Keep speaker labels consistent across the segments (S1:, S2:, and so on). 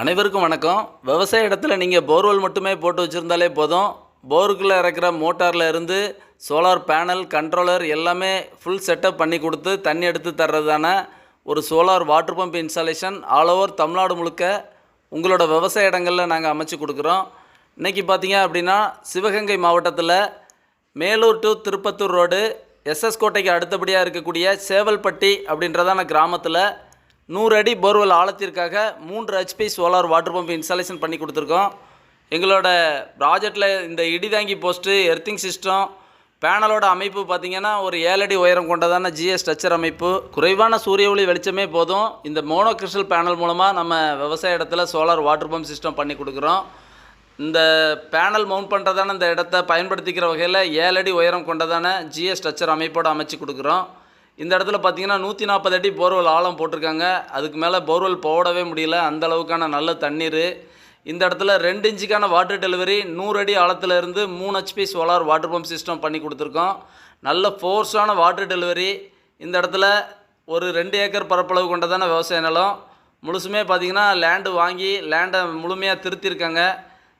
S1: அனைவருக்கும் வணக்கம். விவசாய இடத்துல நீங்கள் போர்வெல் மட்டுமே போட்டு வச்சுருந்தாலே போதும். போருக்குள்ளே இறக்குற மோட்டாரில் இருந்து சோலார் பேனல் கண்ட்ரோலர் எல்லாமே ஃபுல் செட்டப் பண்ணி கொடுத்து தண்ணி எடுத்து தர்றதான ஒரு solar water pump installation all over Tamil Nadu முழுக்க உங்களோட விவசாய இடங்களில் நாங்கள் அமைச்சு கொடுக்குறோம். இன்றைக்கி பார்த்தீங்க அப்படின்னா சிவகங்கை மாவட்டத்தில் Melur to Tiruppattur road S S கோட்டைக்கு அடுத்தபடியாக இருக்கக்கூடிய சேவல்பட்டி அப்படின்றதான கிராமத்தில் நூறு அடி போர்வெல் ஆழத்திற்காக மூன்று HP solar water pump installation பண்ணி கொடுத்துருக்கோம். எங்களோட ப்ராஜெக்டில் இந்த இடிதாங்கி போஸ்ட்டு எர்த்திங் சிஸ்டம் பேனலோட அமைப்பு பார்த்திங்கன்னா ஒரு ஏழு அடி உயரம் கொண்டதான ஜிஎஸ் ஸ்ட்ரக்சர் அமைப்பு. குறைவான சூரிய ஒளி வெளிச்சமே போதும். இந்த மோனோ கிறிஸ்டல் பேனல் மூலமாக நம்ம விவசாய இடத்துல சோலார் வாட்டர் பம்ப் சிஸ்டம் பண்ணி கொடுக்குறோம். இந்த பேனல் மவுண்ட் பண்ணுறதான இந்த இடத்த பயன்படுத்திக்கிற வகையில் ஏழு அடி உயரம் கொண்டதான ஜிஎஸ் ஸ்ட்ரக்சர் அமைப்போடு அமைச்சு கொடுக்குறோம். இந்த இடத்துல பார்த்தீங்கன்னா நூற்றி நாற்பது அடி போர்வெல் ஆழம் போட்டிருக்காங்க. அதுக்கு மேலே போர்வெல் போடவே முடியல. அந்த அளவுக்கான நல்ல தண்ணீர். இந்த இடத்துல ரெண்டு இன்ச்சுக்கான வாட்டர் டெலிவரி நூறு அடி ஆழத்துலேருந்து மூணு HP solar water pump system பண்ணி கொடுத்துருக்கோம். நல்ல ஃபோர்ஸான வாட்டர் டெலிவரி இந்த இடத்துல ஒரு ரெண்டு ஏக்கர் பரப்பளவு கொண்டதான விவசாய நிலம். முழுசுமே பார்த்தீங்கன்னா லேண்டு வாங்கி லேண்டை முழுமையாக திருத்தியிருக்காங்க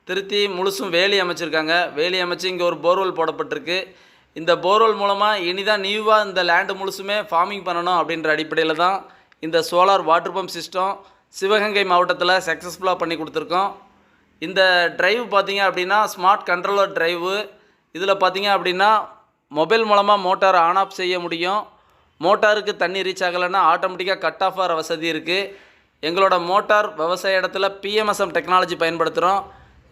S1: திருத்தி முழுசும் வேலி அமைச்சிருக்காங்க. வேலி அமைச்சு இங்கே ஒரு போர்வெல் போடப்பட்டிருக்கு. இந்த போர்வெல் மூலமாக இனிதான் நியூவாக இந்த லேண்டு முழுசுமே ஃபார்மிங் பண்ணணும் அப்படின்ற அடிப்படையில் தான் இந்த solar water pump system Sivaganga மாவட்டத்தில் சக்ஸஸ்ஃபுல்லாக பண்ணி கொடுத்துருக்கோம். இந்த டிரைவ் பார்த்தீங்க அப்படின்னா ஸ்மார்ட் கண்ட்ரோலர் டிரைவு இதில் பார்த்தீங்க அப்படின்னா மொபைல் மூலமாக மோட்டார் ஆன் ஆஃப் செய்ய முடியும். மோட்டாருக்கு தண்ணி ரீச் ஆகலைன்னா ஆட்டோமேட்டிக்காக கட் ஆஃப் ஆகிற வசதி இருக்குது எங்களோட மோட்டார் விவசாய இடத்துல பிஎம்எஸ்எம் டெக்னாலஜி பயன்படுத்துகிறோம்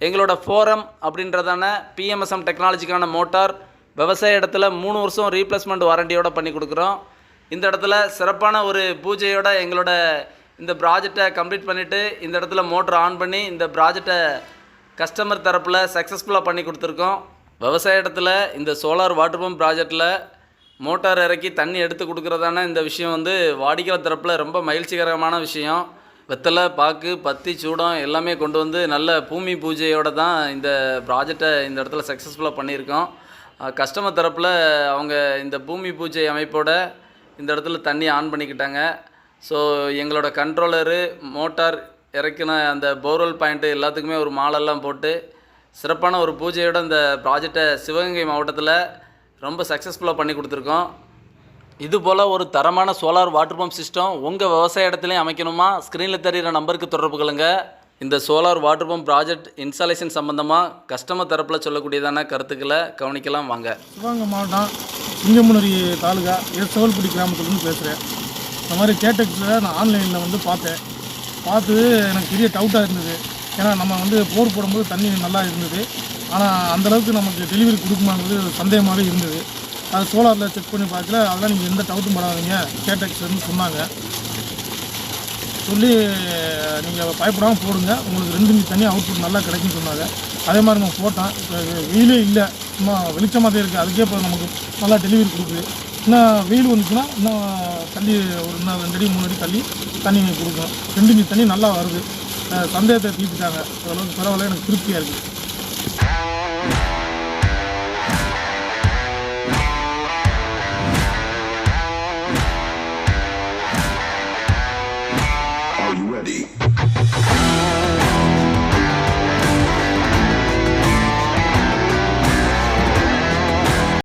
S1: எங்களோட ஃபோரம் அப்படின்றதான பிஎம்எஸ்எம் டெக்னாலஜிக்கான மோட்டார் விவசாய இடத்துல மூணு வருஷம் ரீப்ளேஸ்மெண்ட் வாரண்டியோட பண்ணி கொடுக்குறோம். இந்த இடத்துல சிறப்பான ஒரு பூஜையோட எங்களோட இந்த ப்ராஜெக்டை கம்ப்ளீட் பண்ணிவிட்டு இந்த இடத்துல மோட்டர் ஆன் பண்ணி இந்த ப்ராஜெக்டை கஸ்டமர் தரப்பில் சக்ஸஸ்ஃபுல்லாக பண்ணி கொடுத்துருக்கோம். விவசாய இடத்துல இந்த சோலார் வாட்டர் பம்ப் ப்ராஜெக்டில் மோட்டார் இறக்கி தண்ணி எடுத்து கொடுக்குறதான இந்த விஷயம் வந்து வாடிக்கையாளர் தரப்பில் ரொம்ப மகிழ்ச்சிகரமான விஷயம். வெத்தலை பாக்கு பத்தி சூடம் எல்லாமே கொண்டு வந்து நல்ல பூமி பூஜையோட தான் இந்த ப்ராஜெக்டை இந்த இடத்துல சக்ஸஸ்ஃபுல்லாக பண்ணியிருக்கோம். கஸ்டமர் தரப்பில் அவங்க இந்த பூமி பூஜை அமைப்போட இந்த இடத்துல தண்ணி ஆன் பண்ணிக்கிட்டாங்க. ஸோ எங்களோட கண்ட்ரோலரு மோட்டார் இறக்கின அந்த போர்வெல் பாயிண்ட்டு எல்லாத்துக்குமே ஒரு மாலெல்லாம் போட்டு சிறப்பான ஒரு பூஜையோட இந்த ப்ராஜெக்டை சிவகங்கை மாவட்டத்தில் ரொம்ப சக்ஸஸ்ஃபுல்லாக பண்ணி கொடுத்துருக்கோம். இது போல் ஒரு தரமான சோலார் வாட்டர் பம்ப் சிஸ்டம் உங்கள் விவசாய இடத்துலையும் அமைக்கணுமா? ஸ்க்ரீனில் தெரிகிற நம்பருக்கு தொடர்பு கொள்ளுங்கள் இந்த solar water pump project installation சம்மந்தமாக கஸ்டமர் தரப்பில் சொல்லக்கூடியதான கருத்துக்களை கவனிக்கலாம் வாங்க.
S2: சிவகங்கை மாவட்டம். சிங்கமுனரி தாலுகா எஸ் சோல்பட்டி கிராமத்துலேருந்து பேசுகிறேன் இந்த மாதிரி கேட்டெக்ஸில் நான் ஆன்லைனில் வந்து பார்த்தேன். பார்த்து எனக்கு பெரிய டவுட்டாக இருந்தது. ஏன்னா நம்ம வந்து போர் போடும்போது தண்ணி நல்லா இருந்தது. ஆனால் அந்தளவுக்கு நமக்கு டெலிவரி கொடுக்குமாங்கிறது சந்தேகமாகவே இருந்தது. அது சோலாரில் செக் பண்ணி பார்க்கல. அதெல்லாம் நீங்கள் எந்த டவுட்டும் படாதீங்க. கேட்டெக்ஸ்லேருந்து சொன்னாங்க. சொல்லி நீங்கள் பயப்படாமல் போடுங்க. உங்களுக்கு ரெண்டு இன்ச்சு தண்ணி அவுட்புட் நல்லா கிடைக்கும்னு சொன்னாங்க. அதே மாதிரி நம்ம போட்டோம் இப்போ வெயிலே இல்லை. சும்மா வெளிச்சமாக தான் இருக்குது அதுக்கே இப்போ நமக்கு நல்லா டெலிவரி கொடுக்குது. இன்னும் வெயில் வந்துச்சுன்னா இன்னும் தள்ளி ஒரு இன்னும் ரெண்டு அடி மூணு அடி தள்ளி தண்ணி கொடுக்கும் ரெண்டு இன்ச்சு தண்ணி நல்லா வருது. சந்தேகத்தை தீர்த்துட்டாங்க. ஓரளவுக்கு பரவாயில்ல. எனக்கு திருப்தியாக இருக்குது